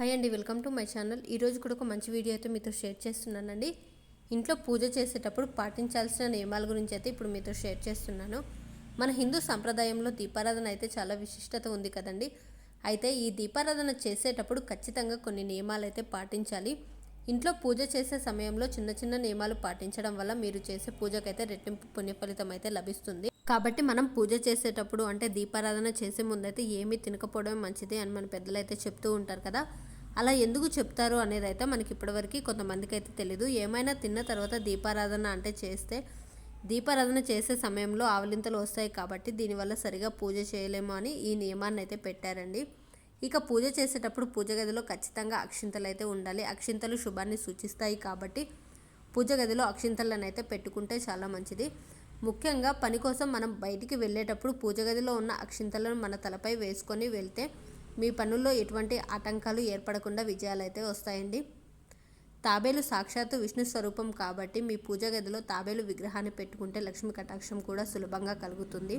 Hi అండి welcome to my channel ఈరోజు కూడా ఒక మంచి వీడియో అయితే మీతో షేర్ చేస్తున్నానండి. ఇంట్లో పూజ చేసేటప్పుడు పాటించాల్సిన నియమాల గురించి అయితే ఇప్పుడు మీతో షేర్ చేస్తున్నాను. మన హిందూ సంప్రదాయంలో దీపారాధన అయితే చాలా విశిష్టత ఉంది కదండి. అయితే ఈ దీపారాధన చేసేటప్పుడు ఖచ్చితంగా కొన్ని నియమాలు అయితే పాటించాలి. ఇంట్లో పూజ చేసే సమయంలో చిన్న చిన్న నియమాలు పాటించడం వల్ల మీరు చేసే పూజకైతే రెట్టింపు పుణ్య ఫలితం అయితే లభిస్తుంది. కాబట్టి మనం పూజ చేసేటప్పుడు అంటే దీపారాధన చేసే ముందైతే ఏమీ తినకపోవడం మంచిది అని మన పెద్దలు అయితే చెప్తూ ఉంటారు కదా. అలా ఎందుకు చెప్తారు అనేది అయితే మనకి ఇప్పటివరకు కొంతమందికి అయితే తెలీదు. ఏమైనా తిన్న తర్వాత దీపారాధన అంటే చేస్తే దీపారాధన చేసే సమయంలో ఆవలింతలు వస్తాయి కాబట్టి దీనివల్ల సరిగా పూజ చేయలేము అని ఈ నియమాన్ని అయితే పెట్టారండి. ఇక పూజ చేసేటప్పుడు పూజ గదిలో ఖచ్చితంగా అక్షింతలు అయితే ఉండాలి. అక్షింతలు శుభాన్ని సూచిస్తాయి కాబట్టి పూజ గదిలో అక్షింతలను అయితే పెట్టుకుంటే చాలా మంచిది. ముఖ్యంగా పని కోసం మనం బయటికి వెళ్ళేటప్పుడు పూజ గదిలో ఉన్న అక్షింతలను మన తలపై వేసుకొని వెళ్తే మీ పనుల్లో ఎటువంటి ఆటంకాలు ఏర్పడకుండా విజయాలు అయితే వస్తాయండి. తాబేలు సాక్షాత్తు విష్ణు స్వరూపం కాబట్టి మీ పూజ గదిలో తాబేలు విగ్రహాన్ని పెట్టుకుంటే లక్ష్మి కటాక్షం కూడా సులభంగా కలుగుతుంది.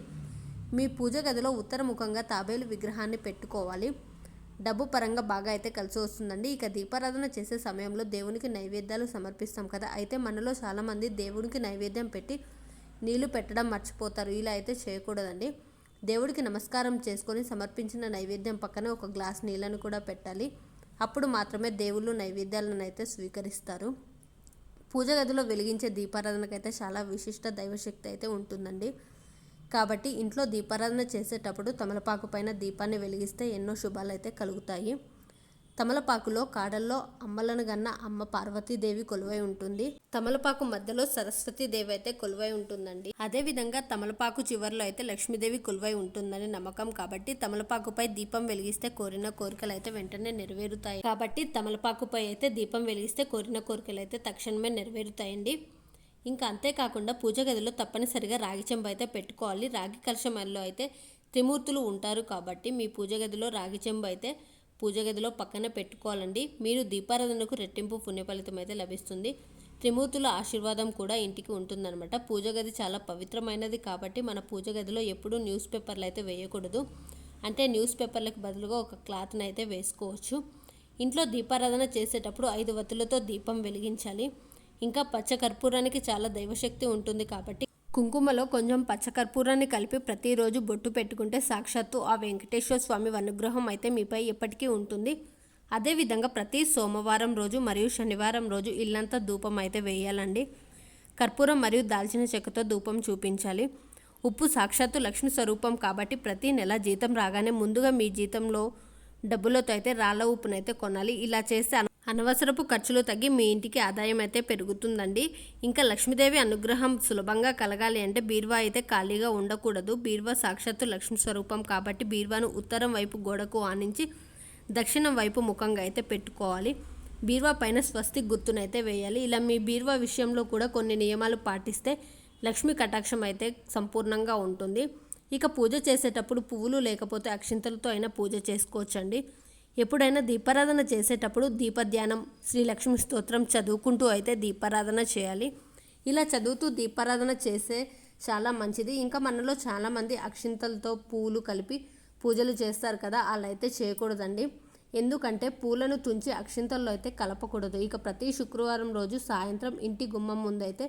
మీ పూజ గదిలో ఉత్తరముఖంగా తాబేలు విగ్రహాన్ని పెట్టుకోవాలి. డబ్బు పరంగా బాగా అయితే కలిసి వస్తుందండి. ఇక దీపారాధన చేసే సమయంలో దేవునికి నైవేద్యాలు సమర్పిస్తాం కదా. అయితే మనలో చాలామంది దేవునికి నైవేద్యం పెట్టి నీళ్ళు పెట్టడం మర్చిపోతారు. ఇలా అయితే చేయకూడదండి. దేవుడికి నమస్కారం చేసుకొని సమర్పించిన నైవేద్యం పక్కనే ఒక గ్లాస్ నీళ్ళను కూడా పెట్టాలి. అప్పుడు మాత్రమే దేవుళ్ళు నైవేద్యాలను అయితే స్వీకరిస్తారు. పూజ గదిలో వెలిగించే దీపారాధనకైతే చాలా విశిష్ట దైవశక్తి అయితే ఉంటుందండి. కాబట్టి ఇంట్లో దీపారాధన చేసేటప్పుడు తమలపాకు పైన దీపాన్ని వెలిగిస్తే ఎన్నో శుభాలు అయితే కలుగుతాయి. తమలపాకులో కాడల్లో అమ్మలను గన్న అమ్మ పార్వతీదేవి కొలువై ఉంటుంది. తమలపాకు మధ్యలో సరస్వతీదేవి అయితే కొలువై ఉంటుందండి. అదే విధంగా తమలపాకు చివరిలో అయితే లక్ష్మీదేవి కొలువై ఉంటుందని నమ్మకం కాబట్టి తమలపాకుపై దీపం వెలిగిస్తే కోరిన కోరికలు అయితే వెంటనే నెరవేరుతాయి. కాబట్టి తమలపాకుపై అయితే దీపం వెలిగిస్తే కోరిన కోరికలు అయితే తక్షణమే నెరవేరుతాయండి. ఇంకా అంతేకాకుండా పూజ గదిలో తప్పనిసరిగా రాగి చెంబు అయితే పెట్టుకోవాలి. రాగి కలశంలో అయితే త్రిమూర్తులు ఉంటారు కాబట్టి మీ పూజ గదిలో రాగి చెంబు అయితే పూజ గదిలో పక్కన పెట్టుకోవాలండి. మీరు దీపారాధనకు రెట్టింపు పుణ్య ఫలితం అయితే లభిస్తుంది. త్రిమూర్తుల ఆశీర్వాదం కూడా ఇంటికి ఉంటుందన్నమాట. పూజ గది చాలా పవిత్రమైనది కాబట్టి మన పూజ గదిలో ఎప్పుడూ న్యూస్ పేపర్లు అయితే వేయకూడదు. అంటే న్యూస్ పేపర్లకు బదులుగా ఒక క్లాత్ని అయితే వేసుకోవచ్చు. ఇంట్లో దీపారాధన చేసేటప్పుడు ఐదు వత్తులతో దీపం వెలిగించాలి. ఇంకా పచ్చ కర్పూరానికి చాలా దైవశక్తి ఉంటుంది కాబట్టి కుంకుమలో కొంచెం పచ్చకర్పూరాన్ని కలిపి ప్రతిరోజు బొట్టు పెట్టుకుంటే సాక్షాత్తు ఆ వెంకటేశ్వర స్వామి అనుగ్రహం అయితే మీపై ఎప్పటికీ ఉంటుంది. అదేవిధంగా ప్రతి సోమవారం రోజు మరియు శనివారం రోజు ఇల్లంతా ధూపం అయితే వేయాలండి. కర్పూరం మరియు దాల్చిన చెక్కతో ధూపం చూపించాలి. ఉప్పు సాక్షాత్తు లక్ష్మి స్వరూపం కాబట్టి ప్రతి నెల జీతం రాగానే ముందుగా మీ జీతంలో డబ్బులతో అయితే రాళ్ళ ఉప్పునైతే కొనాలి. ఇలా చేస్తే అనవసరపు ఖర్చులు తగ్గి మీ ఇంటికి ఆదాయం అయితే పెరుగుతుందండి. ఇంకా లక్ష్మీదేవి అనుగ్రహం సులభంగా కలగాలి అంటే బీర్వా అయితే ఖాళీగా ఉండకూడదు. బీర్వా సాక్షాత్తు లక్ష్మి స్వరూపం కాబట్టి బీర్వాను ఉత్తరం వైపు గోడకు ఆనించి దక్షిణం వైపు ముఖంగా అయితే పెట్టుకోవాలి. బీర్వా పైన స్వస్తి గుర్తునైతే వేయాలి. ఇలా మీ బీర్వా విషయంలో కూడా కొన్ని నియమాలు పాటిస్తే లక్ష్మీ కటాక్షం అయితే సంపూర్ణంగా ఉంటుంది. ఇక పూజ చేసేటప్పుడు పువ్వులు లేకపోతే అక్షింతలతో అయినా పూజ చేసుకోవచ్చండి. ఎప్పుడైనా దీపారాధన చేసేటప్పుడు దీపధ్యానం శ్రీ లక్ష్మి స్తోత్రం చదువుకుంటూ అయితే దీపారాధన చేయాలి. ఇలా చదువుతూ దీపారాధన చేసే చాలా మంచిది. ఇంకా మనలో చాలామంది అక్షింతలతో పూలు కలిపి పూజలు చేస్తారు కదా అలా అయితే చేయకూడదండి. ఎందుకంటే పూలను తుంచి అక్షింతల్లో అయితే కలపకూడదు. ఇక ప్రతి శుక్రవారం రోజు సాయంత్రం ఇంటి గుమ్మం ముందు అయితే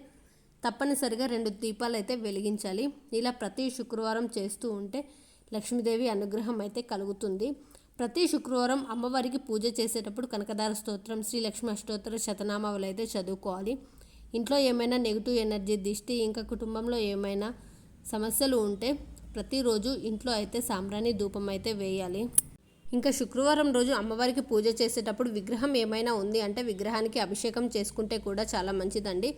తప్పనిసరిగా రెండు దీపాలు అయితే వెలిగించాలి. ఇలా ప్రతి శుక్రవారం చేస్తూ ఉంటే లక్ష్మీదేవి అనుగ్రహం అయితే కలుగుతుంది. ప్రతి శుక్రవారం అమ్మవారికి పూజ చేసేటప్పుడు కనకదార స్తోత్రం శ్రీ లక్ష్మి అష్టోత్తర శతనామాలు అయితే చదువుకోవాలి. ఇంట్లో ఏమైనా నెగిటివ్ ఎనర్జీ దిష్టి ఇంకా కుటుంబంలో ఏమైనా సమస్యలు ఉంటే ప్రతిరోజు ఇంట్లో అయితే సాంబ్రాణి ధూపం అయితే వేయాలి. ఇంకా శుక్రవారం రోజు అమ్మవారికి పూజ చేసేటప్పుడు విగ్రహం ఏమైనా ఉంది అంటే విగ్రహానికి అభిషేకం చేసుకుంటే కూడా చాలా మంచిదండి.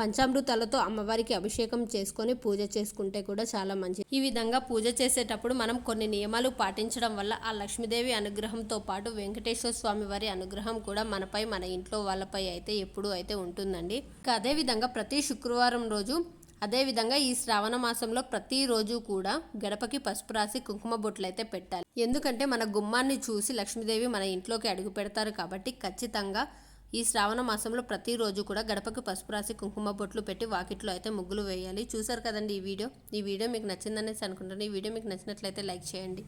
పంచామృతాలతో అమ్మవారికి అభిషేకం చేసుకొని పూజ చేసుకుంటే కూడా చాలా మంచిది. ఈ విధంగా పూజ చేసేటప్పుడు మనం కొన్ని నియమాలు పాటించడం వల్ల ఆ లక్ష్మీదేవి అనుగ్రహంతో పాటు వెంకటేశ్వర స్వామి వారి అనుగ్రహం కూడా మనపై మన ఇంట్లో వాళ్ళపై అయితే ఎప్పుడూ అయితే ఉంటుందండి. ఇంకా అదేవిధంగా ప్రతి శుక్రవారం రోజు అదేవిధంగా ఈ శ్రావణ మాసంలో ప్రతిరోజు కూడా గడపకి పసుపు రాసి కుంకుమ బొట్లు అయితే పెట్టాలి. ఎందుకంటే మన గుమ్మాన్ని చూసి లక్ష్మీదేవి మన ఇంట్లోకి అడుగు పెడతారు కాబట్టి ఖచ్చితంగా ఈ శ్రావణ మాసంలో ప్రతిరోజు కూడా గడపకి పసుపు రాసి కుంకుమ బొట్లు పెట్టి వాకిట్లో అయితే ముగ్గులు వేయాలి. చూసారు కదండి ఈ వీడియో? ఈ వీడియో మీకు నచ్చిందనేసి అనుకుంటాను ఈ వీడియో మీకు నచ్చినట్లయితే లైక్ చేయండి.